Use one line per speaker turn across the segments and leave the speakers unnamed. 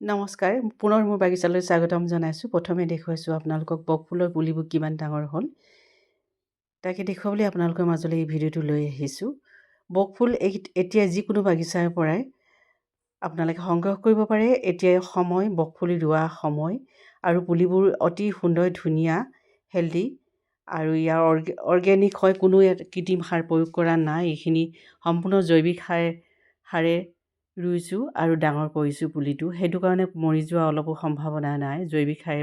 নমস্কাৰ পুনৰ মোৰ বাগিচালৈ স্বাগতম জনাইছোঁ। প্ৰথমে দেখুৱাইছোঁ আপোনালোকক বকফুলৰ পুলিবোৰ কিমান ডাঙৰ হ'ল। তাকে দেখুৱাবলৈ আপোনালোকৰ মাজলৈ এই ভিডিঅ'টো লৈ আহিছোঁ। বকফুল এতিয়া যিকোনো বাগিচাৰ পৰাই আপোনালোকে সংগ্ৰহ কৰিব পাৰে। এতিয়াই সময় বকফুলি ৰোৱা সময় আৰু পুলিবোৰ অতি সুন্দৰ ধুনীয়া হেল্ডি আৰু ইয়াৰ অৰ্গে অৰ্গেনিক হয়। কোনো ইয়াত কৃত্ৰিম সাৰ প্ৰয়োগ কৰা নাই। এইখিনি সম্পূৰ্ণ জৈৱিক সাৰ সাৰে ৰুইছোঁ আৰু ডাঙৰ কৰিছোঁ পুলিটো। সেইটো কাৰণে মৰি যোৱা অলপো সম্ভাৱনা নাই জৈৱিক সাৰে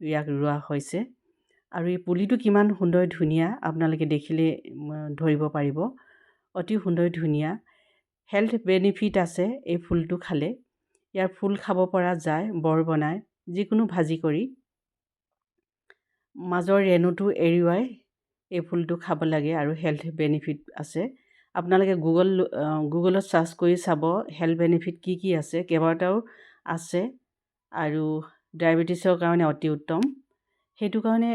ইয়াক ৰোৱা হৈছে। আৰু এই পুলিটো কিমান সুন্দৰ ধুনীয়া আপোনালোকে দেখিলে ধৰিব পাৰিব। অতি সুন্দৰ ধুনীয়া। হেল্থ বেনিফিট আছে এই ফুলটো খালে। ইয়াৰ ফুল খাব পৰা যায় বৰ বনাই যিকোনো ভাজি কৰি। মাজৰ ৰেণুটো এৰুৱাই এই ফুলটো খাব লাগে আৰু হেল্থ বেনিফিট আছে। আপোনালোকে গুগল গুগলত চাৰ্চ কৰি চাব হেল্থ বেনিফিট কি কি আছে কেইবাটাও আছে আৰু ডায়েবেটিছৰ কাৰণে অতি উত্তম। সেইটো কাৰণে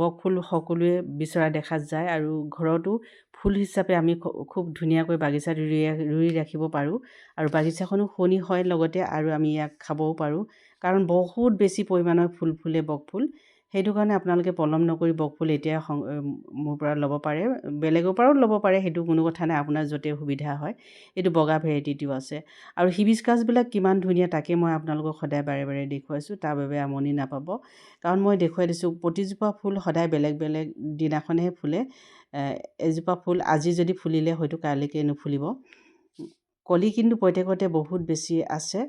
বকফুল সকলোৱে বিচৰা দেখা যায় আৰু ঘৰতো ফুল হিচাপে আমি খুব ধুনীয়াকৈ বাগিচাত ৰুই ৰুই ৰাখিব পাৰোঁ আৰু বাগিচাখনো শুৱনি হয় লগতে আৰু আমি ইয়াক খাবও পাৰোঁ। কাৰণ বহুত বেছি পৰিমাণৰ ফুল ফুলে বকফুল সেইটো কাৰণে আপোনালোকে পলম নকৰি বকফুল এতিয়া মোৰ পৰা ল'ব পাৰে বেলেগৰ পৰাও ল'ব পাৰে সেইটো কোনো কথা নাই আপোনাৰ য'তে সুবিধা হয় এইটো বগা ভেৰাইটিটো আছে। আৰু হিবিস্কাছবিলাক কিমান ধুনীয়া তাকে মই আপোনালোকক সদায় বাৰে বাৰে দেখুৱাইছোঁ তাৰ বাবে আমনি নাপাব। কাৰণ মই দেখুৱাই দিছোঁ প্ৰতিজোপা ফুল সদায় বেলেগ বেলেগ দিনাখনহে ফুলে এজোপা ফুল আজি যদি ফুলিলে হয়তো কাইলৈকে নুফুলিব। কলি কিন্তু প্ৰত্যেকতে বহুত বেছি আছে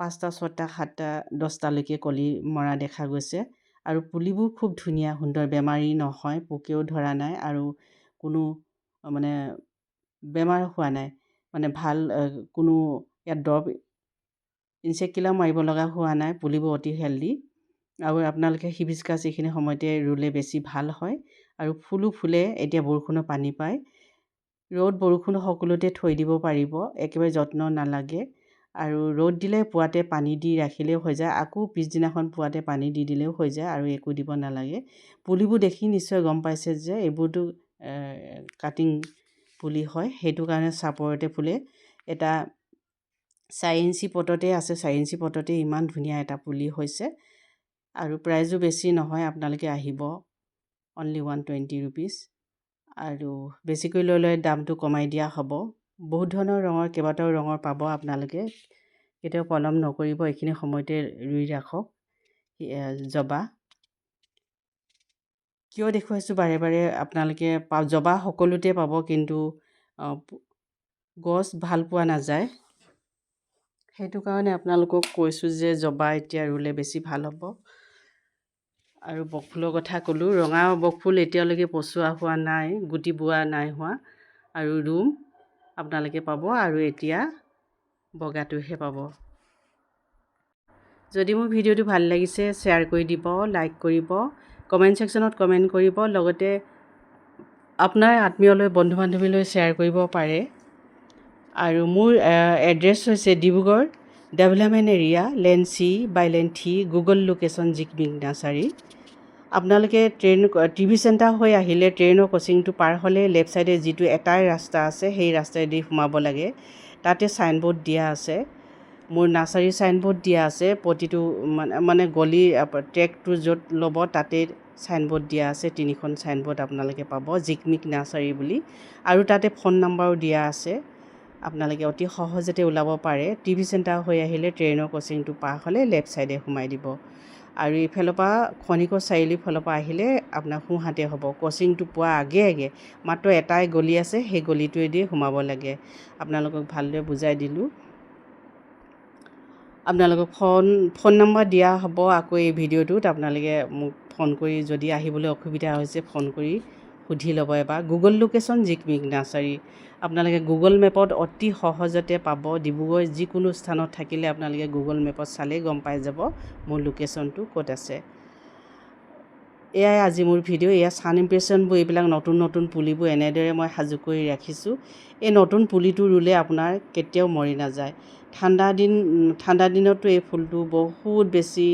পাঁচটা ছটা সাতটা দহটালৈকে কলি মৰা দেখা গৈছে। আৰু পুলিবোৰ খুব ধুনীয়া সুন্দৰ। বেমাৰী নহয় পোকেও ধৰা নাই আৰু কোনো মানে বেমাৰ হোৱা নাই। মানে ভাল কোনো ইয়াত দৰৱ ইনচেক্ট মাৰিব লগা হোৱা নাই পুলিবোৰ অতি হেল্ডি। আৰু আপোনালোকে হিবিস্কাছ এইখিনি সময়তে ৰুলে বেছি ভাল হয়। আৰু ফুলো ফুলে এতিয়া বৰষুণৰ পানী পায়। ৰ'দ বৰষুণ সকলোতে থৈ দিব পাৰিব একেবাৰে যত্ন নালাগে। আৰু ৰ'দ দিলে পুৱাতে পানী দি ৰাখিলেও হৈ যায়। আকৌ পিছদিনাখন পুৱাতে পানী দি দিলেও হৈ যায় আৰু একো দিব নালাগে। পুলিবোৰ দেখি নিশ্চয় গম পাইছে যে এইবোৰতো কাটিং পুলি হয়। সেইটো কাৰণে চাপৰতে ফুলে। এটা চাৰি ইঞ্চি পটতে আছে। চাৰি ইঞ্চি পটতে ইমান ধুনীয়া এটা পুলি হৈছে। আৰু প্ৰাইজো বেছি নহয় আপোনালোকে আহিব। অনলি ওৱান টুৱেণ্টি ৰুপিজ আৰু বেছিকৈ লৈ লৈ দামটো কমাই দিয়া হ'ব। বহুত ধৰণৰ ৰঙৰ কেইবাটাও ৰঙৰ পাব আপোনালোকে। কেতিয়াও পলম নকৰিব এইখিনি সময়তে ৰুই ৰাখক। জবা। কিয় দেখুৱাইছোঁ? বাৰে বাৰে আপোনালোকে পা জবা সকলোতে পাব কিন্তু গছ ভাল পোৱা নাযায়। সেইটো কাৰণে আপোনালোকক কৈছোঁ যে জবা এতিয়া ৰুলে বেছি ভাল হ'ব। আৰু বকফুলৰ কথা ক'লোঁ ৰঙা বকফুল এতিয়ালৈকে পচোৱা হোৱা নাই গুটি বোৱা নাই হোৱা। আৰু ৰুম আপোনালোকে পাব আৰু এতিয়া বগাটোহে পাব। যদি মোৰ ভিডিঅ'টো ভাল লাগিছে শ্বেয়াৰ কৰি দিব লাইক কৰিব কমেণ্ট ছেকশ্যনত কমেণ্ট কৰিব লগতে আপোনাৰ আত্মীয়লৈ বন্ধু বান্ধৱীলৈ শ্বেয়াৰ কৰিব পাৰে। আৰু মোৰ এড্ৰেছ হৈছে Dibrugarh development area lane C by lane three Google location Jikmik nursery. আপোনালোকে ট্ৰেইন টি ভি চেণ্টাৰ হৈ আহিলে ট্ৰেইনৰ ক্ৰচিংটো পাৰ হ'লে লেফ্ট ছাইডে যিটো এটাই ৰাস্তা আছে সেই ৰাস্তাইদি সোমাব লাগে। তাতে চাইনবোৰ্ড দিয়া আছে। মোৰ নাৰ্চাৰী চাইনবোৰ্ড দিয়া আছে। প্ৰতিটো মানে মানে গলিৰ ট্ৰেকটো য'ত ল'ব তাতে চাইনবোৰ্ড দিয়া আছে। তিনিখন চাইনবোৰ্ড আপোনালোকে পাব জিকমিক নাৰ্চাৰী বুলি। আৰু তাতে ফোন নাম্বাৰো দিয়া আছে। আপোনালোকে অতি সহজতে ওলাব পাৰে। টি ভি চেণ্টাৰ হৈ আহিলে ট্ৰেইনৰ ক্ৰচিংটো পাৰ হ'লে লেফ্ট ছাইডে সোমাই দিব। আৰু ইফালৰ পৰা খনিকৰ চাৰিআলিৰ ফালৰ পৰা আহিলে আপোনাৰ সোঁহাতে হ'ব। ক্ৰচিংটো পোৱা আগে আগে মাত্ৰ এটাই গলি আছে সেই গলিটোৱেদি সোমাব লাগে। আপোনালোকক ভালদৰে বুজাই দিলোঁ। আপোনালোকক ফোন ফোন নম্বৰ দিয়া হ'ব আকৌ এই ভিডিঅ'টোত। আপোনালোকে মোক ফোন কৰি যদি আহিবলৈ অসুবিধা হৈছে ফোন কৰি সুধি ল'ব এবাৰ। গুগল লোকেশ্যন জিকমিক নাৰ্চাৰী আপোনালোকে গুগল মেপত অতি সহজতে পাব। ডিব্ৰুগড় যিকোনো স্থানত থাকিলে আপোনালোকে গুগল মেপত চালেই গম পাই যাব মোৰ লোকেশ্যনটো ক'ত আছে। এয়াই আজি মোৰ ভিডিঅ' এয়া ছান ইম্প্ৰেশ্যনবোৰ এইবিলাক নতুন নতুন পুলিবোৰ এনেদৰে মই সাজু কৰি ৰাখিছোঁ। এই নতুন পুলিটো ৰুলে আপোনাৰ কেতিয়াও মৰি নাযায়। ঠাণ্ডা দিন ঠাণ্ডা দিনতো এই ফুলটো বহুত বেছি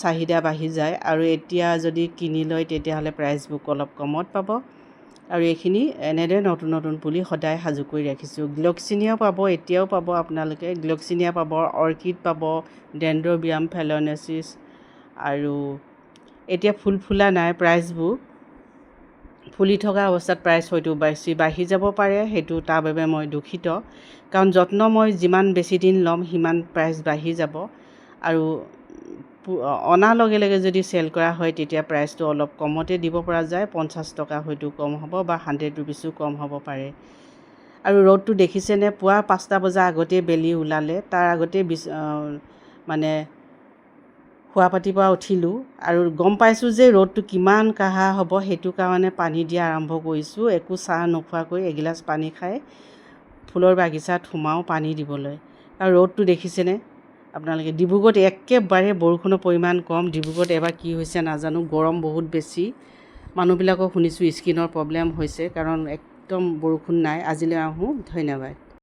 চাহিদা বাঢ়ি যায়। আৰু এতিয়া যদি কিনি লয় তেতিয়াহ'লে প্ৰাইচবোৰ অলপ কমত পাব। আৰু এইখিনি এনেদৰে নতুন নতুন পুলি সদায় সাজু কৰি ৰাখিছোঁ। গ্লক্সিনিয়া পাব এতিয়াও পাব আপোনালোকে। গ্লক্সিনিয়া পাব অৰ্কিড পাব ডেণ্ড্ৰবিয়াম ফেলনেচিছ আৰু এতিয়া ফুল ফুলা নাই প্ৰাইচবোৰ। ফুলি থকা অৱস্থাত প্ৰাইচ হয়তো বেছি বাঢ়ি যাব পাৰে সেইটো তাৰ বাবে মই দুখিত। কাৰণ যত্ন মই যিমান বেছি দিন ল'ম সিমান প্ৰাইচ বাঢ়ি যাব। আৰু অনাৰ লগে লগে যদি চেল কৰা হয় তেতিয়া প্ৰাইচটো অলপ কমতে দিব পৰা যায়। পঞ্চাছ টকা হয়তো কম হ'ব বা হাণ্ড্ৰেড ৰুপিছো কম হ'ব পাৰে। আৰু ৰ'দটো দেখিছেনে? পুৱা পাঁচটা বজাৰ আগতেই বেলি ওলালে। তাৰ আগতেই বিচ মানে শোৱা পাতিৰ পৰা উঠিলোঁ। আৰু গম পাইছোঁ যে ৰ'দটো কিমান কাঢ়া হ'ব সেইটো কাৰণে পানী দিয়া আৰম্ভ কৰিছোঁ। একো চাহ নোখোৱাকৈ এগিলাচ পানী খাই ফুলৰ বাগিচাত সোমাওঁ পানী দিবলৈ। আৰু ৰ'দটো দেখিছেনে? আপোনালোকে ডিব্ৰুগড়ত একেবাৰে বৰষুণৰ পৰিমাণ কম। ডিব্ৰুগড়ত এবাৰ কি হৈছে নাজানো, গৰম বহুত বেছি। মানুহবিলাকক শুনিছোঁ স্কিনৰ প্ৰব্লেম হৈছে, কাৰণ একদম বৰষুণ নাই। আজিলৈ আহোঁ। ধন্যবাদ।